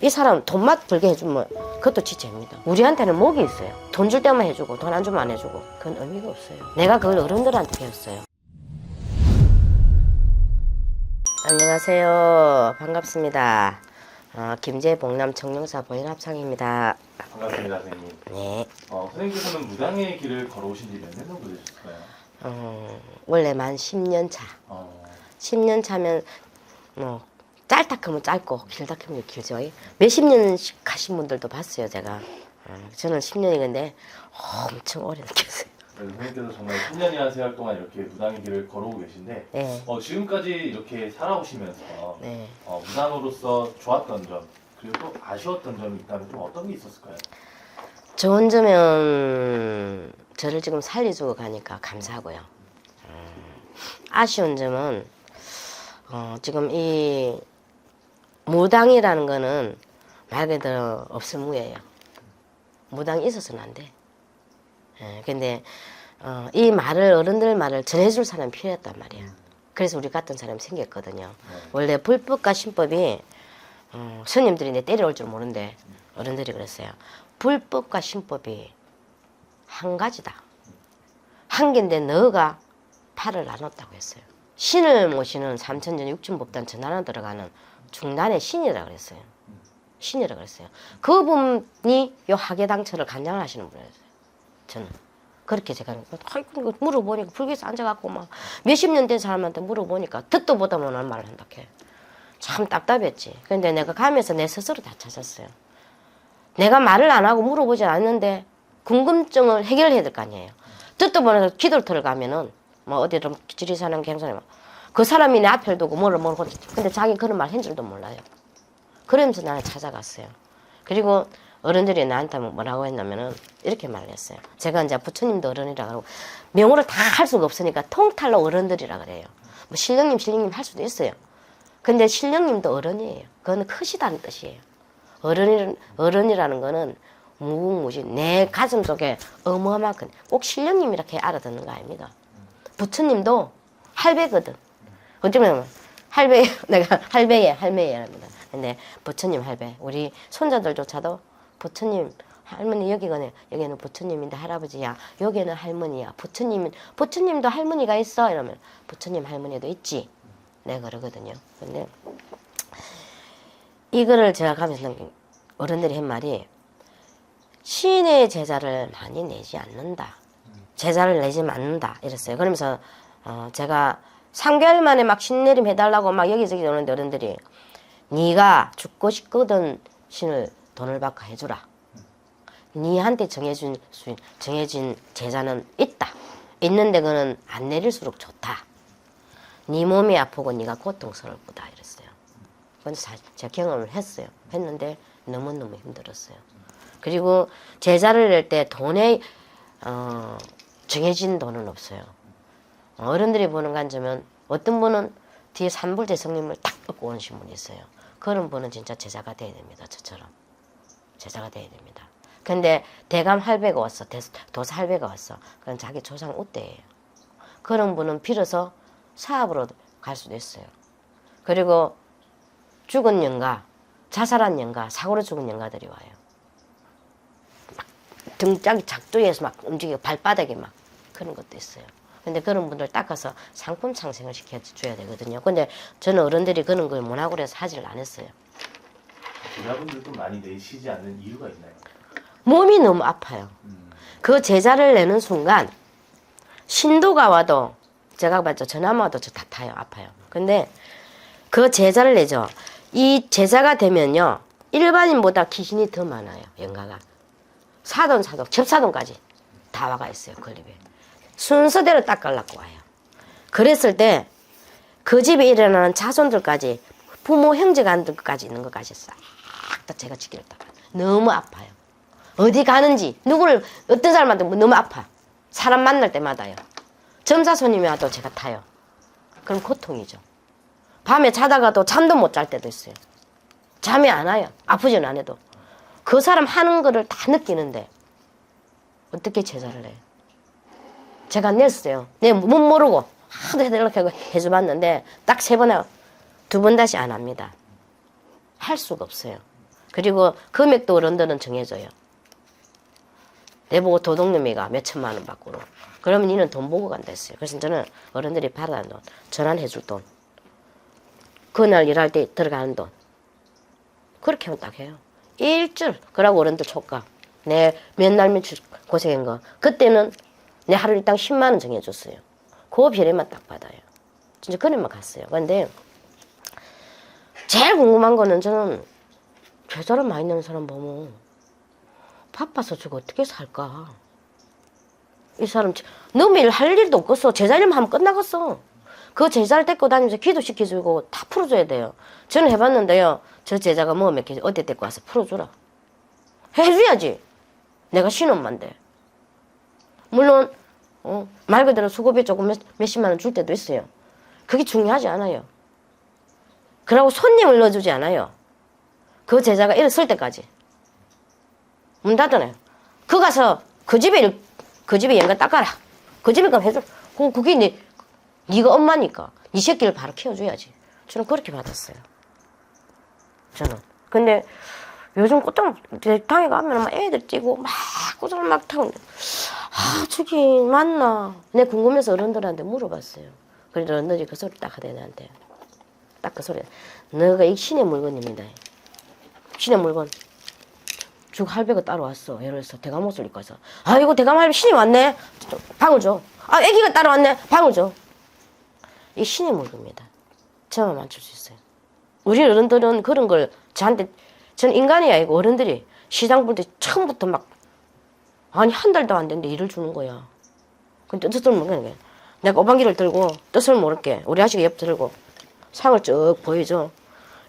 이 사람 돈맛 불게 해주면 그것도 지체입니다. 우리한테는 목이 있어요. 돈 줄 때만 해주고 돈 안 주면 안 해주고 그건 의미가 없어요. 내가 그걸 어른들한테 배웠어요. 안녕하세요. 반갑습니다. 어, 김제 봉남 청룡사 보현합창입니다. 반갑습니다, 선생님. 네. 어, 선생님께서는 무당의 길을 걸어오신 지 몇 년 정도 되셨을까요? 어, 원래 만 10년 차. 어, 10년 차면 뭐 짧다 크면 짧고 길다 크면 길죠. 몇십 년씩 가신 분들도 봤어요, 제가. 어, 저는 10년이건데 엄청 오래 느꼈어요. 선생님께서 정말 10년이나 세월 동안 이렇게 무당의 길을 걸어오고 계신데 네. 어, 지금까지 이렇게 살아오시면서 네. 어, 무당으로서 좋았던 점 그리고 또 아쉬웠던 점이 있다면 좀 어떤 게 있었을까요? 좋은 점은 저를 지금 살려주고 가니까 감사하고요. 음, 아쉬운 점은 어, 지금 이 무당이라는 거는 말 그대로 없을 무예요. 무당이 있어서는 안 돼. 예, 근데 어, 이 말을 어른들 말을 전해줄 사람이 필요했단 말이야. 그래서 우리 같은 사람이 생겼거든요. 원래 불법과 신법이 어, 스님들이 내 때려올 줄 모르는데 어른들이 그랬어요. 불법과 신법이 한 가지다. 한 개인데 너가 팔을 나눴다고 했어요. 신을 모시는 삼천전 육춘법단 전하나 들어가는 중단의 신이라 그랬어요. 신이라 그랬어요. 그분이 요 하계당처를 간장을 하시는 분이었어요. 저는 그렇게 제가 아이고 물어보니까 불교에서 앉아갖고 막 몇십 년 된 사람한테 물어보니까 듣도 보다 못하는 말을 한다 해. 참 답답했지. 근데 내가 가면서 내 스스로 다 찾았어요. 내가 말을 안 하고 물어보지 않는데 궁금증을 해결해야 될 거 아니에요. 듣도 보면서 기도터를 가면은 뭐 어디로 지리사는 경사에 그 사람이 내 앞에 두고 뭐를 모르고 근데 자기 그런 말 한 줄도 몰라요. 그러면서 나는 찾아갔어요. 그리고 어른들이 나한테 뭐 뭐라고 했냐면은 이렇게 말을 했어요. 제가 이제 부처님도 어른이라 그러고 명호를 다 할 수가 없으니까 통탈로 어른들이라 그래요. 뭐 신령님 신령님 할 수도 있어요. 근데 신령님도 어른이에요. 그거는 크시다는 뜻이에요. 어른이, 어른이라는 거는 무궁무진 내 가슴 속에 어마어마한 큰- 꼭 신령님 이렇게 알아듣는 거 아닙니다. 부처님도 할배거든. 어쩌면 할배 내가 할배예 할매예랍니다. 근데 부처님 할배 우리 손자들조차도 부처님 할머니 여기는 여기는 부처님인데 할아버지야 여기는 할머니야 부처님 부처님도 할머니가 있어 이러면 부처님 할머니도 있지 내가 그러거든요. 근데 이거를 제가 가면서 어른들이 한 말이 신의 제자를 많이 내지 않는다. 제자를 내지 않는다. 이랬어요. 그러면서 어, 제가 3개월 만에 막 신내림 해달라고 막 여기저기 오는데 어른들이 네가 죽고 싶거든 신을 돈을 받고 해주라. 니한테 정해준 수- 정해진 제자는 있다. 있는데 그는 안 내릴수록 좋다. 네 몸이 아프고 네가 고통스럽다 이랬어요. 그건 사실 제가 경험을 했어요. 했는데 너무너무 힘들었어요. 그리고 제자를 낼 때 돈에 어, 정해진 돈은 없어요. 어른들이 보는 관점은 어떤 분은 뒤에 산불제 성님을 딱 얻고 오신 분이 있어요. 그런 분은 진짜 제자가 돼야 됩니다. 저처럼. 제자가 돼야 됩니다. 근데 대감 할배가 왔어. 대- 도사 할배가 왔어. 그건 자기 조상 우대예요. 그런 분은 빌어서 사업으로 갈 수도 있어요. 그리고 죽은 영가, 자살한 영가, 사고로 죽은 영가들이 와요. 막 등짝이 작두에서 막 움직이고 발바닥에 막 그런 것도 있어요. 근데 그런 분들 닦아서 상품 상생을 시켜줘야 되거든요. 근데 저는 어른들이 그런 걸 못하고 그래서 하지를 안 했어요. 제자분들도 많이 내시지 않는 이유가 있나요? 몸이 너무 아파요. 음, 그 제자를 내는 순간 신도가 와도 제가 봤죠 전화만 와도 저 다 타요 아파요 근데 그 제자를 내죠 이 제자가 되면요 일반인보다 귀신이 더 많아요 영가가 사돈 사돈 첩사돈까지 다 와가 있어요 건립에 순서대로 딱 갈라고 와요. 그랬을 때 그 집에 일어나는 자손들까지 부모 형제간들까지 있는 것까지 싹 다 제가 지키를 따라 너무 아파요. 어디 가는지 누구를 어떤 사람한테 뭐 너무 아파 사람 만날 때마다요. 점사 손님이 와도 제가 타요. 그럼 고통이죠. 밤에 자다가도 잠도 못 잘 때도 있어요. 잠이 안 와요. 아프지는 않아도. 그 사람 하는 거를 다 느끼는데 어떻게 제자를 해요 제가 냈어요 내 못 모르고 하도 해달라고 해줘봤는데 딱 세 번 하고 두 번 다시 안 합니다 할 수가 없어요 그리고 금액도 어른들은 정해줘요. 내보고 도둑놈이가 몇 천만 원 받고로. 그러면 니는 돈 보고 간다 했어요. 그래서 저는 어른들이 받아는 돈, 전환해줄 돈, 그날 일할 때 들어가는 돈. 그렇게 하면 딱 해요. 일줄. 그러고 어른들 촉감. 내 몇 날 며칠 고생한 거. 그때는 내 하루 일당 10만 원 정해줬어요. 그 비례만 딱 받아요. 진짜 그림만 갔어요. 근데 제일 궁금한 거는 저는 계좌를 많이 내는 사람 보면 바빠서 저거 어떻게 살까? 이 사람 너무 일 할 일도 없겠어. 제자 일만 하면 끝나겠어. 그 제자를 데리고 다니면서 기도 시켜주고 다 풀어줘야 돼요. 저는 해봤는데요. 저 제자가 뭐몇 개 어디 데리고 와서 풀어주라. 해줘야지. 내가 신엄만데. 물론 어, 말 그대로 수고비 조금 몇, 몇십만 원 줄 때도 있어요. 그게 중요하지 않아요. 그러고 손님을 넣어주지 않아요. 그 제자가 일어설 때까지. 문 닫아놔요. 그 가서 그 집에 일- 그 집에 연가 닦아라. 그 집에 가 해줘. 그 그게 네 네가 엄마니까 네 새끼를 바로 키워줘야지. 저는 그렇게 받았어요. 저는. 근데 요즘 꽃장 당에 가면 막 애들 뛰고 막 꽃장 막 타고 아 저기 맞나? 내 궁금해서 어른들한테 물어봤어요. 그래도 어른들이 그 소리 딱 하대 나한테. 딱 그 소리. 너가 이 신의 물건입니다. 신의 물건. 죽 할배가 따로 왔어. 예를 들어서 대감옷을 입고 와서 아이고 대감 할배 신이 왔네. 저, 방을 줘. 아 애기가 따로 왔네. 방을 줘. 이 신의 물건입니다. 저만 맞출 수 있어요. 우리 어른들은 그런 걸 저한테 전 인간이 아니고 어른들이 시장 볼 때 처음부터 막 아니 한 달도 안 됐는데 일을 주는 거야. 근데 뜻을 모르는 거야. 내가 오방기를 들고 뜻을 모를게 우리 아저씨가 옆 들고 상을 쭉.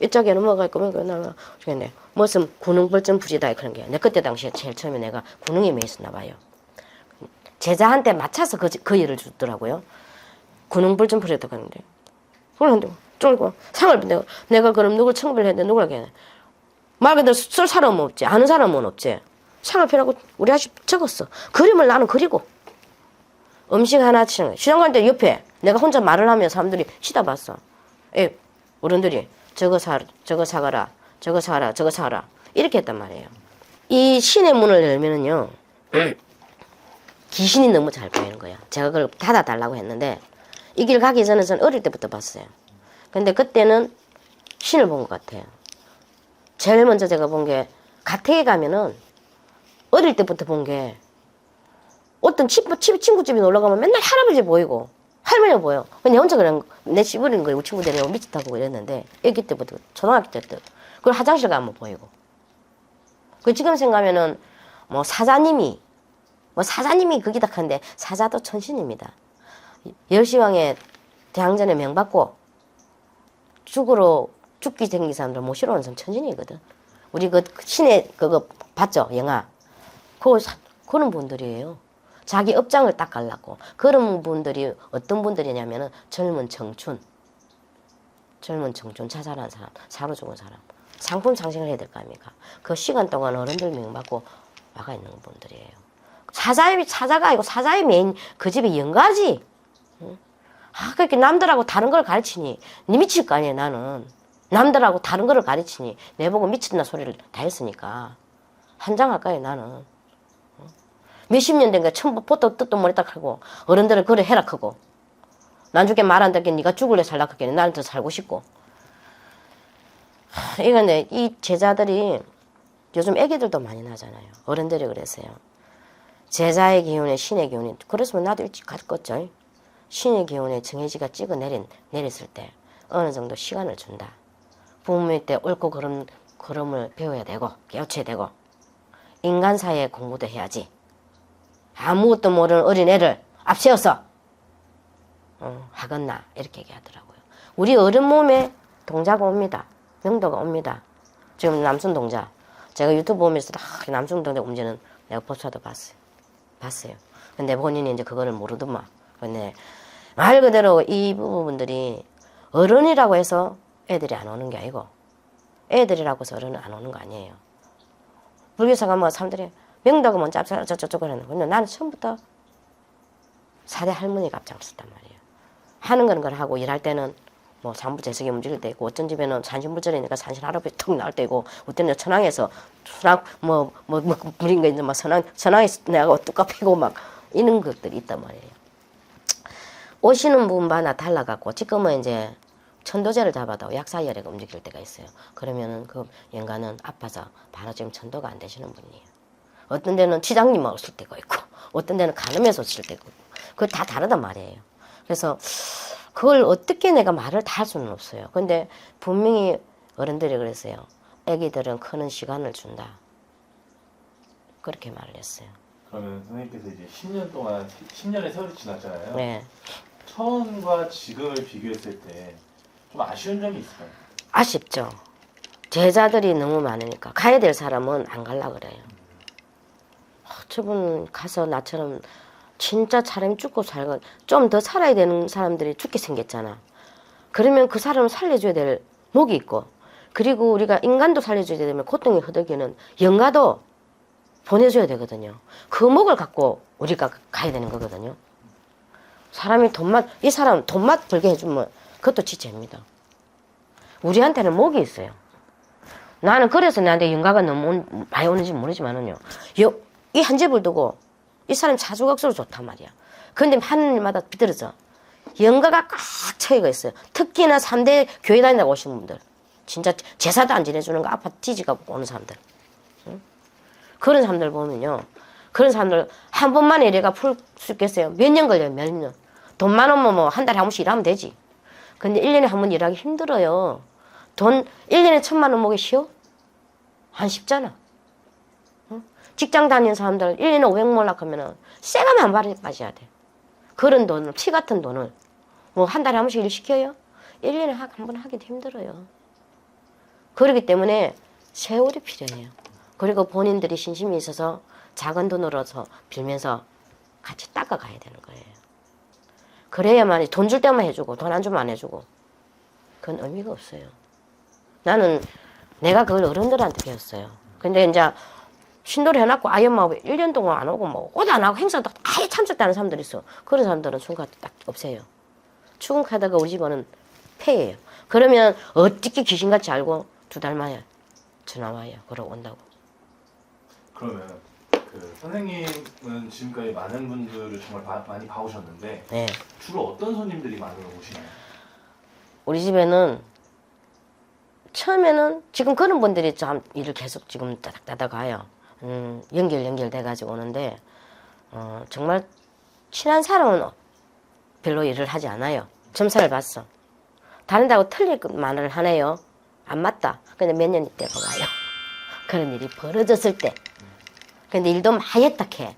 이쪽에는 뭐가 있고 뭐가 나가 죽겠네. 무슨 군웅벌전 부지다 그런 게. 내 그때 당시에 제일 처음에 내가 군웅에 매 있었나 봐요. 제자한테 맞춰서 그, 그 일을 주더라고요. 군웅불전 부지다 그러는데. 그런데 쫄고 상을 내가 내가 그럼 누굴 청부를 했는데 누굴 하겠네. 말 그대로 쓸 사람은 없지. 아는 사람은 없지. 펴라고 우리 아저씨 적었어. 그림을 나는 그리고. 음식 하나 치는 거. 시장 갈 때 옆에 내가 혼자 말을 하면 사람들이 치다 봤어. 에 어른들이 저거 사 저거 사가라 저거 사라 저거 사라 이렇게 했단 말이에요. 이 신의 문을 열면은요 귀신이 너무 잘 보이는 거야. 제가 그걸 닫아 달라고 했는데 이 길 가기 전에 전 어릴 때부터 봤어요. 근데 그때는 신을 본 것 같아요. 제일 먼저 제가 본 게 가택에 가면은 어릴 때부터 본 게 어떤 집, 집 친구 집에 놀러 가면 맨날 할아버지 보이고 할머니가 보여. 근데 혼자 그냥 내 시부린 거예요. 친구들이 미치다고 이랬는데 애기 때부터 초등학교 때부터 그리고 화장실 가면 보이고. 그 지금 생각하면은 뭐 사자님이 뭐 사자님이 거기다 한데 사자도 천신입니다. 열시왕의 대항전에 명받고 죽으러 죽기 생긴 사람들 모시러 오는 사람 천신이거든. 우리 그 신의 그거 봤죠 영화. 그 사- 그런 분들이에요. 자기 업장을 딱 갈라고 그런 분들이 어떤 분들이냐면은 젊은 청춘, 젊은 청춘 자살한 사람, 사로 죽은 사람, 상품 상생을 해야 될 거 아닙니까? 그 시간 동안 어른들 명받고 와가 있는 분들이에요. 사자의 사자가 아니고 사자의 메인 그 집이 영가지. 응? 아 그렇게 남들하고 다른 걸 가르치니 니 미칠 거 아니에요 나는 남들하고 다른 거를 가르치니 내 보고 미친다 소리를 다 했으니까 한장 할까요 나는. 몇십 년 된게 처음 보도 뜻도 모르다 하고 어른들은 그래 해라 크고 나중에 말안 듣게 네가 죽을래 살라 크게 나는 더 살고 싶고. 하, 이건데 이 제자들이 요즘 애기들도 많이 나잖아요. 어른들이 그랬어요. 제자의 기운에 신의 기운이 그랬으면 나도 일찍 갔겠죠 신의 기운에 정해지가 찍어 내린 내렸을 때 어느 정도 시간을 준다. 부모일 때 옳고 그름 그름을 배워야 되고 깨우쳐야 되고 인간 사회 공부도 해야지 아무것도 모르는 어린애를 앞세워서 어, 하겠나 이렇게 얘기하더라고요. 우리 어른 몸에 동자가 옵니다. 명도가 옵니다. 지금 남순 동자 제가 유튜브 보면서 아, 남순 동자 움직이는 내가 보차도 봤어요. 봤어요. 근데 본인이 이제 그거를 모르더만. 근데 말 그대로 이 부분들이 어른이라고 해서 애들이 안 오는 게 아니고 애들이라고 해서 어른은 안 오는 거 아니에요. 불교사 가면 사람들이 명다고 먼저 앞서 저저저 그러는 근데 나는 처음부터 사대 할머니가 앞장섰단 말이에요. 하는 거는 걸 하고 일할 때는 뭐 산부 재석이 움직일 때 있고 어떤 집에는 산신부절이니까 산신 할아버지 턱 나올 때 있고 어떤 데 천왕에서 천왕 뭐뭐 뭐 부린 거 있는데 막 선왕 선왕에서 내가 뚜까 패고 막 이런 것들이 있단 말이에요. 오시는 분마다 달라갖고 지금은 이제 천도제를 잡아도 약사열애가 움직일 때가 있어요. 그러면은 그 연가는 아파서 바로 지금 천도가 안 되시는 분이에요. 어떤 데는 치장님만 오실 때가 있고 어떤 데는 간음에서 오실 때가 있고 그거 다 다르단 말이에요. 그래서 그걸 어떻게 내가 말을 다 할 수는 없어요. 근데 분명히 어른들이 그랬어요. 애기들은 크는 시간을 준다. 그렇게 말을 했어요. 그러면 선생님께서 이제 10년 동안 10년의 세월이 지났잖아요. 네. 처음과 지금을 비교했을 때 좀 아쉬운 점이 있을까요? 아쉽죠. 제자들이 너무 많으니까 가야 될 사람은 안 갈라 그래요. 아, 저분 가서 나처럼 진짜 사람이 죽고 살고 좀더 살아야 되는 사람들이 죽게 생겼잖아. 그러면 그 사람을 살려줘야 될 목이 있고 그리고 우리가 인간도 살려줘야 되면 고통이 허덕이는 영가도 보내줘야 되거든요. 그 목을 갖고 우리가 가야 되는 거거든요. 사람이 돈맛 이 사람 돈맛 벌게 해주면 그것도 지체입니다. 우리한테는 목이 있어요. 나는 그래서 나한테 영가가 너무 온- 많이 오는지 모르지만은요. 여- 이 한 집을 두고 이 사람 사주각수로 좋단 말이야. 근데 하늘마다 비틀어져. 영가가 꽉 차이가 있어요. 특히나 3대 교회 다닌다고 오신 분들. 진짜 제사도 안 지내주는 거 아파 뒤지가 오는 사람들. 응? 그런 사람들 보면요. 그런 사람들 한 번만에 이래가 풀 수 있겠어요? 몇 년 걸려요, 몇 년. 돈만 오면 뭐 한 달에 한 번씩 일하면 되지. 근데 1년에 한 번 일하기 힘들어요. 돈 1년에 천만 원 먹기 쉬워? 안 쉽잖아. 응? 직장 다니는 사람들 1년에 500만 원 하면은 쎄가면 한 발에 빠져야 돼. 그런 돈을, 피 같은 돈을 뭐 한 달에 한 번씩 일 시켜요? 1년에 한 번 하기도 힘들어요. 그렇기 때문에 세월이 필요해요. 그리고 본인들이 신심이 있어서 작은 돈으로서 빌면서 같이 닦아가야 되는 거예요. 그래야만 돈 줄 때만 해주고 돈 안 주면 안 해주고 그건 의미가 없어요. 나는 내가 그걸 어른들한테 배웠어요. 근데 이제 신도를 해놨고 아이 엄마가 1년 동안 안 오고 뭐옷안 하고 행사도 아예 참석도 하는 사람들이 있어. 그런 사람들은 출근카드 딱 없애요. 출근카드가 우리 집은 폐예요. 그러면 어떻게 귀신같이 알고 두 달 만에 전화 와요. 그러고 온다고. 그러면 그 선생님은 지금까지 많은 분들을 정말 바- 많이 봐오셨는데 네. 주로 어떤 손님들이 많이 오시나요? 우리 집에는 처음에는 지금 그런 분들이 참 일을 계속 지금 따닥따닥 가요. 음, 연결 연결돼 가지고 오는데 어, 정말 친한 사람은 별로 일을 하지 않아요. 점사를 봤어. 다른다고 틀릴 말을 하네요. 안 맞다. 근데 몇 년 있다가 와요. 그런 일이 벌어졌을 때. 근데 일도 많이 했다 캐.